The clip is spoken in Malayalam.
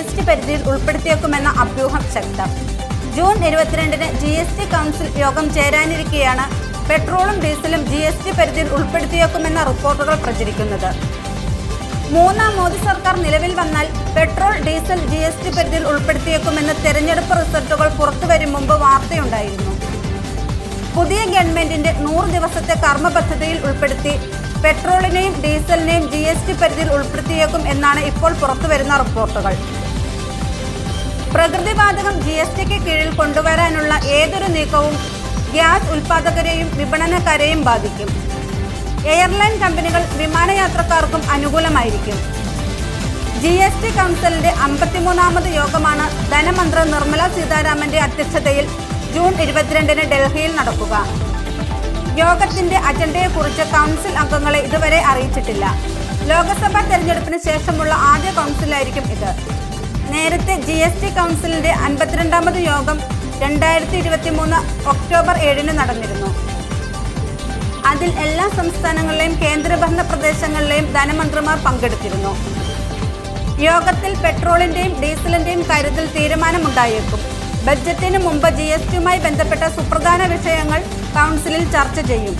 എസ് ടി പരിധിയിൽ ഉൾപ്പെടുത്തിയേക്കുമെന്ന അഭ്യൂഹം ശക്തം. ജൂൺ ഇരുപത്തിരണ്ടിന് ജി എസ് ടി കൗൺസിൽ യോഗം ചേരാനിരിക്കെയാണ് പെട്രോളും ഡീസലും ജി എസ് ടി പരിധിയിൽ ഉൾപ്പെടുത്തിയേക്കുമെന്ന റിപ്പോർട്ടുകൾ പ്രചരിക്കുന്നത്. മൂന്നാം മോദി സർക്കാർ നിലവിൽ വന്നാൽ petrol diesel G S T പരിധിയിൽ ഉൾപ്പെടുത്തിയേക്കുമെന്ന് തെരഞ്ഞെടുപ്പ് റിസൾട്ടുകൾ പുറത്തുവരും മുമ്പ് വാർത്തയുണ്ടായിരുന്നു. പുതിയ ഗവൺമെന്റിന്റെ നൂറ് ദിവസത്തെ കർമ്മ പദ്ധതിയിൽ ഉൾപ്പെടുത്തി പെട്രോളിനെയും ഡീസലിനെയും ജി എസ് ടി പരിധിയിൽ ഉൾപ്പെടുത്തിയേക്കും എന്നാണ് ഇപ്പോൾ പുറത്തുവരുന്ന റിപ്പോർട്ടുകൾ. പ്രകൃതിവാതകം ജി എസ് ടിക്ക് കീഴിൽ കൊണ്ടുവരാനുള്ള ഏതൊരു നീക്കവും ഗ്യാസ് ഉൽപാദകരെയും വിപണനക്കാരെയും ബാധിക്കും. എയർലൈൻ കമ്പനികൾ വിമാനയാത്രക്കാർക്കും അനുകൂലമായിരിക്കും. ജി എസ് ടി കൗൺസിലിന്റെ അമ്പത്തിമൂന്നാമത് യോഗമാണ് ധനമന്ത്രി നിർമ്മല സീതാരാമന്റെ അധ്യക്ഷതയിൽ ജൂൺ ഇരുപത്തിരണ്ടിന് ഡൽഹിയിൽ നടക്കുക. യോഗത്തിന്റെ അജണ്ടയെക്കുറിച്ച് കൗൺസിൽ അംഗങ്ങളെ ഇതുവരെ അറിയിച്ചിട്ടില്ല. ലോക്സഭാ തെരഞ്ഞെടുപ്പിന് ശേഷമുള്ള ആദ്യ കൗൺസിലായിരിക്കും ഇത്. നേരത്തെ ജി എസ് ടി കൗൺസിലിന്റെ അൻപത്തിരണ്ടാമത് യോഗം രണ്ടായിരത്തി ഇരുപത്തി മൂന്ന് ഒക്ടോബർ ഏഴിന് നടന്നിരുന്നു. അതിൽ എല്ലാ സംസ്ഥാനങ്ങളിലെയും കേന്ദ്രഭരണ പ്രദേശങ്ങളിലെയും ധനമന്ത്രിമാർ പങ്കെടുത്തിരുന്നു. യോഗത്തിൽ പെട്രോളിന്റെയും ഡീസലിന്റെയും കാര്യത്തിൽ തീരുമാനമുണ്ടായേക്കും. ബജറ്റിന് മുമ്പ് ജി എസ് ടിയുമായി ബന്ധപ്പെട്ട സുപ്രധാന വിഷയങ്ങൾ കൗൺസിലിൽ ചർച്ച ചെയ്യും.